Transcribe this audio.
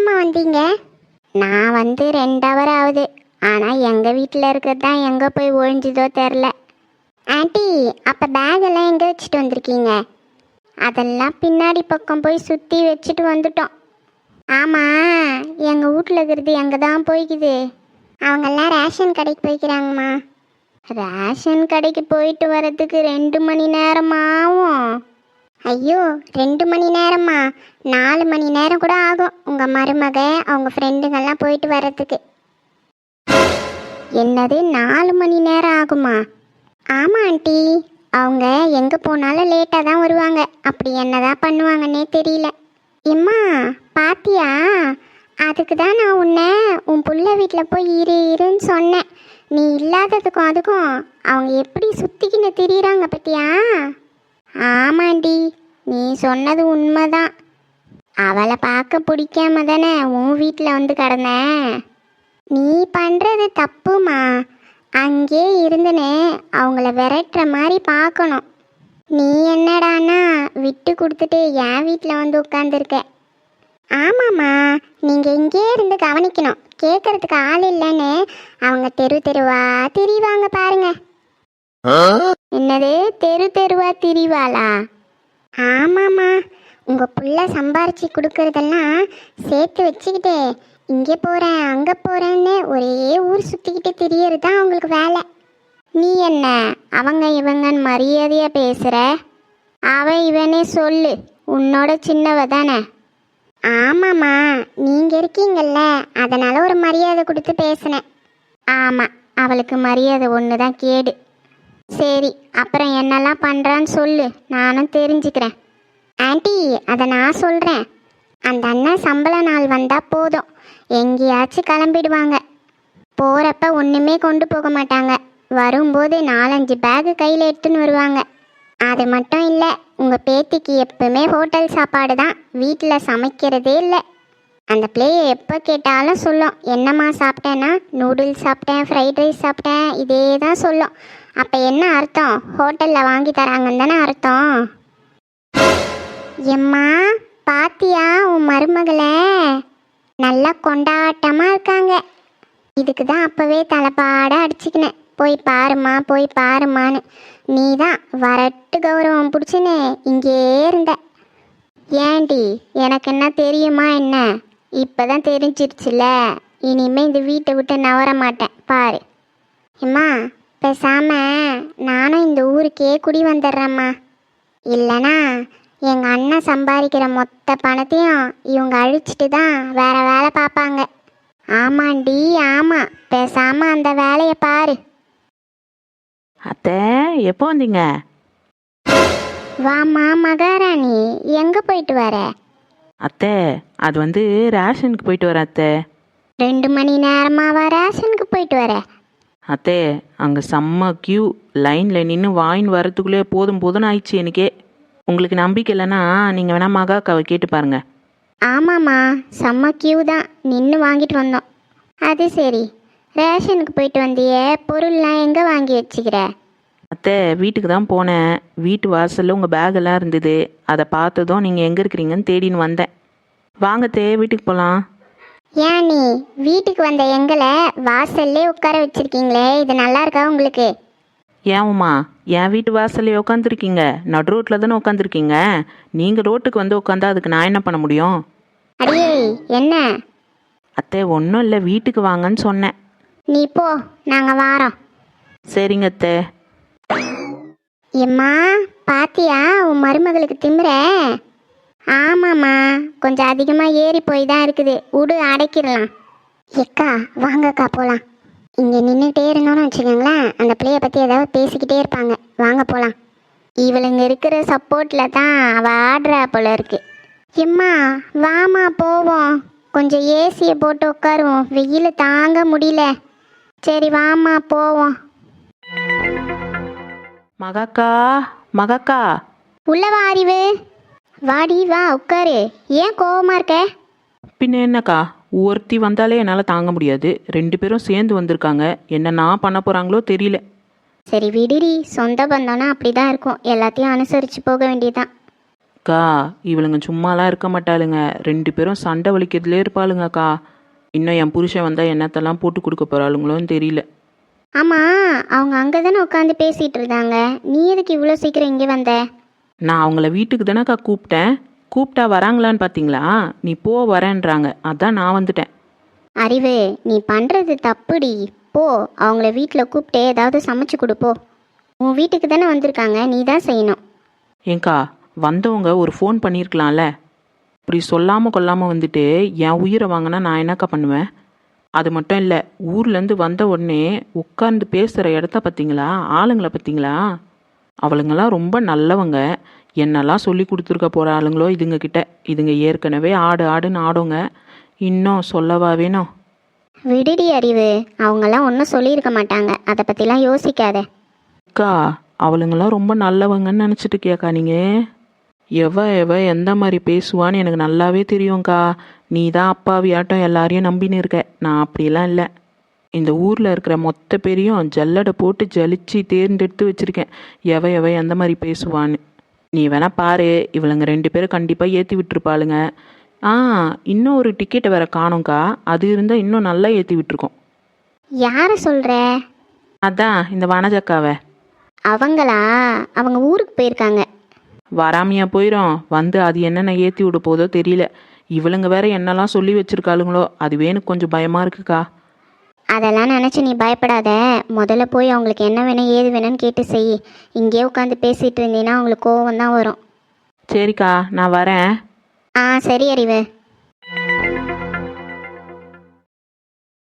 எப்பம்மா வந்தீங்க? நான் வந்து ரெண்டு ஹவர் ஆகுது. ஆனால் எங்கள் வீட்டில் இருக்கிறது தான் எங்கே போய் ஒழிஞ்சுதோ தெரில. ஆண்டி அப்போ பேக் எல்லாம் எங்கே வச்சுட்டு வந்திருக்கீங்க? அதெல்லாம் பின்னாடி பக்கம் போய் சுற்றி வச்சுட்டு வந்துட்டோம். ஆமாம் எங்கள் வீட்டில் இருக்கிறது எங்கே தான் போய்க்குது? அவங்கெல்லாம் ரேஷன் கடைக்கு போய்க்கிறாங்கம்மா. ரேஷன் கடைக்கு போயிட்டு வர்றதுக்கு ரெண்டு மணி நேரமாகும் ஐயோ ரெண்டு மணி நேரமா நாலு மணி நேரம் கூட ஆகும் உங்கள் மருமக அவங்க ஃப்ரெண்டுங்கெல்லாம் போயிட்டு வர்றதுக்கு. என்னது நாலு மணி நேரம் ஆகுமா? ஆமாம் ஆண்டி. அவங்க எங்கே போனாலும் லேட்டாக தான் வருவாங்க. அப்படி என்னதான் பண்ணுவாங்கன்னே தெரியல. எம்மா பாத்தியா? அதுக்கு தான் நான் உன்னை உன் புள்ள வீட்டில் போய் இரு இருன்னு சொன்னேன். நீ இல்லாததுக்கும் அதுக்கும் அவங்க எப்படி சுற்றிக்கின்னு திரியிறாங்க பத்தியா? ஆமாண்டி நீ சொன்னது உண்மைதான். அவளை பார்க்க பிடிக்காம தானே உன் வீட்டில் வந்து கிடந்தேன். நீ பண்ணுறது தப்புமா? அங்கே இருந்துனே அவங்கள விரட்டுற மாதிரி பார்க்கணும். நீ என்னடான்னா விட்டு கொடுத்துட்டு என் வீட்டில் வந்து உட்காந்துருக்க ஆமாம்மா நீங்கள் இங்கே இருந்து கவனிக்கணும். கேட்கறதுக்கு ஆள் இல்லைன்னு அவங்க தெரு தெருவா திரிவாங்க பாருங்க. என்னது? தெரு தெருவா திரிவாளா? ஆமாம்மா. உங்கள் புள்ள சம்பாரிச்சு கொடுக்கறதெல்லாம் சேர்த்து வச்சுக்கிட்டு இங்கே போகிறேன் அங்கே போகிறேன்னு ஒரே ஊர் சுற்றிக்கிட்டு திரியறது தான் அவங்களுக்கு வேலை. நீ என்ன அவங்க இவங்கன்னு மரியாதையாக பேசுகிற அவ இவனே சொல்லு உன்னோட சின்னவ தானே? ஆமாம்மா. நீங்கள் இருக்கீங்கல்ல அதனால் ஒரு மரியாதை கொடுத்து பேசினேன். ஆமாம் அவளுக்கு மரியாதை ஒன்று தான் கேடு. சரி அப்புறம் என்னெல்லாம் பண்ணுறான்னு சொல்லு. நானும் தெரிஞ்சுக்கிறேன். ஆண்டி அதை நான் சொல்கிறேன் அந்த அண்ணன் சம்பள நாள் வந்தால் போதும். எங்கேயாச்சும் கிளம்பிடுவாங்க. போகிறப்ப ஒன்றுமே கொண்டு போக மாட்டாங்க. வரும்போது நாலஞ்சு பேகு கையில் எடுத்துன்னு வருவாங்க. அது மட்டும் இல்லை உங்கள் பேத்திக்கு எப்பவுமே ஹோட்டல் சாப்பாடு தான். வீட்டில் சமைக்கிறதே இல்லை. அந்த பிள்ளையை எப்போ கேட்டாலும் சொல்லும். என்னம்மா சாப்பிட்டேன்னா நூடுல்ஸ் சாப்பிட்டேன் ஃப்ரைட் ரைஸ் சாப்பிட்டேன் இதே தான் சொல்லும். அப்போ என்ன அர்த்தம்? ஹோட்டலில் வாங்கி தராங்கன்னு தானே அர்த்தம். எம்மா பாத்தியா உன் மருமகளை? நல்லா கொண்டாட்டமாக இருக்காங்க. இதுக்கு தான் அப்போவே தலைப்பாட அடிச்சுக்கினேன். போய் பாருமா போய் பாருமான்னு நீ தான் வரட்டு கௌரவம் பிடிச்சின்னு இங்கே இருந்த. ஏண்டி எனக்கு என்ன தெரியுமா என்ன? இப்போ தான் தெரிஞ்சிருச்சுல இனிமேல் இந்த வீட்டை விட்டு நவர மாட்டேன். பாரு. அம்மா பேசாம நானும் இந்த ஊருக்கே குடி வந்துடுறேம்மா. இல்லைனா எங்கள் அண்ணன் சம்பாதிக்கிற மொத்த பணத்தையும் இவங்க அழிச்சிட்டு தான் வேற வேலை பார்ப்பாங்க. ஆமாண்டி ஆமாம் பேசாம அந்த வேலையை பாரு. அத்தை எப்போ வந்தீங்க? வாம்மா மகாராணி. எங்கே போயிட்டு வர? அத்தை அது வந்து ரேஷனுக்கு போயிட்டு வரேன் அத்தை. ரெண்டு மணி நேரமாவா ரேஷனுக்கு போயிட்டு வர. அத்தை அங்கே செம்ம கியூ லைனில் நின்று வாயின் வரத்துக்குள்ளே போதும் போதும்னு ஆயிடுச்சு எனக்கே. உங்களுக்கு நம்பிக்கை இல்லைன்னா நீங்கள் வேணா மகாக்காவை கேட்டு பாருங்க. ஆமாம்மா செம்ம கியூ தான். நின்று வாங்கிட்டு வந்தோம். அது சரி. ரேஷனுக்கு போயிட்டு வந்தியே பொருள்லாம் எங்கே வாங்கி வச்சுக்கிற? அத்தை வீட்டுக்கு தான் போனேன். வீட்டு வாசலில் உங்கள் பேக்கெல்லாம் இருந்தது. அதை பார்த்ததும் நீங்கள் எங்கே இருக்கிறீங்கன்னு தேடின்னு வந்தேன். வாங்க அத்தை வீட்டுக்கு போகலாம் ஏன் நீ வீட்டுக்கு வந்த எங்களை வாசல்லே உட்கார வச்சிருக்கீங்களே? இது நல்லா இருக்கா உங்களுக்கு? ஏன் உமா என் வீட்டு வாசல்லே உட்காந்துருக்கீங்க? நடு ரோட்டில் தானே உட்காந்துருக்கீங்க? நீங்கள் ரோட்டுக்கு வந்து உட்காந்தா அதுக்கு நான் என்ன பண்ண முடியும்? அடியே என்ன? அத்தை ஒன்றும் இல்லை வீட்டுக்கு வாங்கன்னு சொன்னேன். நீ போ நாங்கள் வாரோம். சரிங்க அத்தை. எம்மா பாத்தியா உன் மருமகளுக்கு திமிர? ஆமாம்மா கொஞ்சம் அதிகமாக ஏறி போய் தான் இருக்குது. உடு அடைக்கிடலாம். எக்கா வாங்கக்கா போகலாம் இங்கே நின்றுட்டே இருந்தோம்னு வச்சுக்கோங்களேன் அந்த பிள்ளைய பற்றி ஏதாவது பேசிக்கிட்டே இருப்பாங்க. வாங்க போகலாம் இவளுங்க இருக்கிற சப்போர்ட்டில் தான் அவள் ஆடுறா போல இருக்கு. எம்மா வாமா போவோம். கொஞ்சம் ஏசியை போட்டு உட்காருவோம். வெயில் தாங்க முடியல. சரி வாமா போவோம். மகாக்கா மகாக்கா. உள்ள வா அறிவு? வாடி வா உட்காரு. ஏன் கோவமா இருக்க? பின்ன என்னக்கா? ஒருத்தி வந்தாலே என்னால் தாங்க முடியாது. ரெண்டு பேரும் சேர்ந்து வந்திருக்காங்க. என்ன நான் பண்ண போகிறாங்களோ தெரியல. சரி விடுடி. சொந்த பந்தம்னா அப்படி தான் இருக்கும். எல்லாத்தையும் அனுசரித்து போக வேண்டியதுதான். அக்கா இவளுங்க சும்மாலாம் இருக்க மாட்டாளுங்க. ரெண்டு பேரும் சண்டை வலிக்கிறதுலே இருப்பாளுங்க அக்கா இன்னும் என் புருஷன் வந்தால் என்னத்தெல்லாம் போட்டு கொடுக்க போகிறாளுங்களோன்னு தெரியல. ஆமாம் அவங்க அங்கே தானே உட்காந்து பேசிகிட்டு இருந்தாங்க. நீ எதுக்கு இவ்வளோ சீக்கிரம் இங்கே வந்த? நான் அவங்கள வீட்டுக்கு தானேக்கா கூப்பிட்டேன். கூப்பிட்டா வராங்களான்னு பார்த்தீங்களா நீ போ வரேன்றாங்க. அதான் நான் வந்துட்டேன். அறிவு நீ பண்ணுறது தப்புடி. போ அவங்கள வீட்டில் கூப்பிட்டு ஏதாவது சமைச்சு கொடுப்போ உன் வீட்டுக்கு தானே வந்திருக்காங்க நீ தான் செய்யணும். ஏங்கா வந்தவங்க ஒரு ஃபோன் பண்ணியிருக்கலாம்ல இப்படி சொல்லாமல் கொல்லாமல் வந்துட்டு என் உயிரை வாங்கினா நான் என்னக்கா பண்ணுவேன்? அது மட்டும் இல்லை ஊர்லேருந்து வந்த உடனே உட்கார்ந்து பேசுகிற இடத்த பார்த்தீங்களா ஆளுங்களை பார்த்தீங்களா அவளுங்கெல்லாம் ரொம்ப நல்லவங்க. என்னெல்லாம் சொல்லி கொடுத்துருக்க போகிற ஆளுங்களோ இதுங்க கிட்ட. இதுங்க ஏற்கனவே ஆடு ஆடுன்னு ஆடுங்க. இன்னும் சொல்லவா வேணும்? விடுடி அறிவு. அவங்கெல்லாம் ஒன்றும் சொல்லியிருக்க மாட்டாங்க. அதை பற்றிலாம் யோசிக்காத. அக்கா அவளுங்கெல்லாம் ரொம்ப நல்லவங்கன்னு நினச்சிட்டு இருக்கியாக்கா நீங்கள் எவ எவ எந்த மாதிரி பேசுவான்னு எனக்கு நல்லாவே தெரியும்க்கா. நீ தான் அப்பாவியாட்டம் எல்லாரையும் நம்பின்னு இருக்க. நான் அப்படிலாம் இல்லை. இந்த ஊரில் இருக்கிற மொத்த பேரையும் ஜல்லடை போட்டு ஜலிச்சு தேர்ந்தெடுத்து வச்சுருக்கேன். எவ எவ எந்த மாதிரி பேசுவான்னு. நீ வேணா பாரு இவளுங்க ரெண்டு பேரும் கண்டிப்பாக ஏற்றி விட்டுருப்பாளுங்க. ஆ இன்னும் ஒரு டிக்கெட்டை வேற காணோங்க்கா அது இருந்தால் இன்னும் நல்லா ஏற்றி விட்டுருக்கோம். யாரை சொல்கிற அதான் இந்த வனஜக்காவை. அவங்களா? அவங்க ஊருக்கு போயிருக்காங்க. வராமையா போயிடும் வந்து அது என்னென்ன ஏற்றி விட போதோ தெரியல. இவளுங்க வேற என்னெல்லாம் சொல்லி வச்சிருக்காளுங்களோ அதுவே எனக்கு கொஞ்சம் பயமா இருக்குக்கா. அதெல்லாம் நினச்சி நீ பயப்படாத. முதல்ல போய் அவங்களுக்கு என்ன வேணும் ஏது வேணும்னு கேட்டு செய். இங்கேயே உட்காந்து பேசிகிட்டு இருந்தீங்கன்னா அவங்களுக்கு கோவம் தான் வரும். சரிக்கா நான் வரேன். ஆ சரி அறிவு.